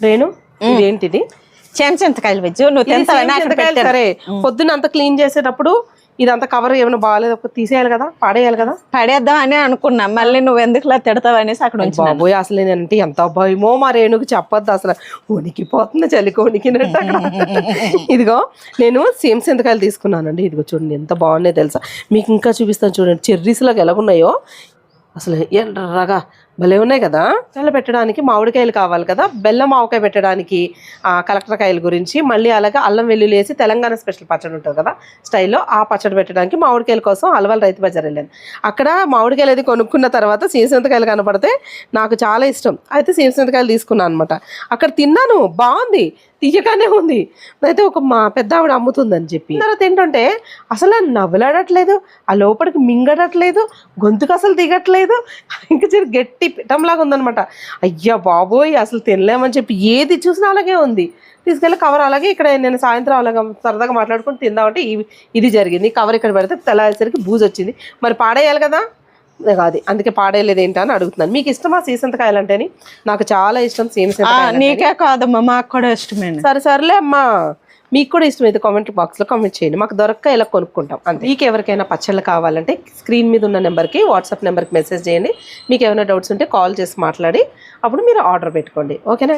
రేణు ఇదేంటిది? చెంచ చింతకాయలు వెజ్జు నువ్వు చింతకాయలు పెట్టాను. సరే పొద్దున్న అంత క్లీన్ చేసేటప్పుడు ఇదంతా కవర్ ఏమైనా బాగాలేదు తీసేయాలి కదా పాడేయాలి కదా? పడేద్దాం అని అనుకున్నా. మళ్ళీ నువ్వు ఎందుకులా తిడతావు అనేసి అక్కడ బాబోయ్ అసలు నేనంటే ఎంత భయమో మా రేణుకి చెప్పొద్దు అసలు. వణికిపోతుంది చలికి వణికినట్టు అక్కడ. ఇదిగో నేను సేమ్ సింతకాయలు తీసుకున్నానండి. ఇదిగో చూడండి ఎంత బాగున్నాయి తెలుసా. మీకు ఇంకా చూపిస్తాను చూడండి చెర్రీస్ లాగా ఎలాగున్నాయో అసలు ఎర్రగా భలే ఉన్నాయి కదా? చల్ల పెట్టడానికి మామిడికాయలు కావాలి కదా? బెల్లం ఆవకాయ పెట్టడానికి ఆ కలెక్టర్ కాయల గురించి మళ్ళీ అలాగే అల్లం వెల్లుల్లి వేసి తెలంగాణ స్పెషల్ పచ్చడి ఉంటుంది కదా? స్టైల్లో ఆ పచ్చడి పెట్టడానికి మామిడికాయల కోసం అలవాల్ రైతు బజార్ వెళ్ళాను. అక్కడ మామిడికాయలు అది కొనుక్కున్న తర్వాత సీమసింతకాయలు కనపడితే నాకు చాలా ఇష్టం. అయితే సీమసింతకాయలు తీసుకున్నాను అనమాట అక్కడ తిన్నాను బాగుంది తీయగానే ఉంది. అయితే ఒక మా పెద్ద ఆవిడ అమ్ముతుందని చెప్పి తర్వాత ఏంటంటే అసలు నవ్వులాడట్లేదు ఆ లోపలికి మింగడట్లేదు గొంతుకు అసలు దిగట్లేదు ఇంకా గట్టి గట్టి పిట్టంలాగా ఉందనమాట అయ్యా బాబోయ్ అసలు తినలేమని చెప్పి ఏది చూసినా అలాగే ఉంది. తీసుకెళ్ళి కవర్ అలాగే ఇక్కడ నేను సాయంత్రం అలాగా సరదాగా మాట్లాడుకుని తిందామంటే ఇవి- ఇది జరిగింది. కవర్ ఇక్కడ పెడితే తెల్లారేసరికి బూజు వచ్చింది. మరి పాడేయాలి కదా? అది అందుకే పాడేయలేదు ఏంటా అని అడుగుతున్నాను. మీకు ఇష్టమా సీసంతకాయలు అంటేని? నాకు చాలా ఇష్టం సీమ నీకే కాదమ్మా మాకు కూడా ఇష్టమేనా. సరే సర్లే అమ్మా. మీకు కూడా ఇష్టమైతే కామెంట్ బాక్స్లో కామెంట్ చేయండి. మాకు దొరక్క ఇలా కొనుక్కుంటాం? అంతే. మీకు ఎవరికైనా పచ్చళ్ళు కావాలంటే స్క్రీన్ మీద ఉన్న నెంబర్కి వాట్సాప్ నెంబర్కి మెసేజ్ చేయండి. మీకు ఏమైనా డౌట్స్ ఉంటే కాల్ చేసి మాట్లాడి అప్పుడు మీరు ఆర్డర్ పెట్టుకోండి. ఓకేనా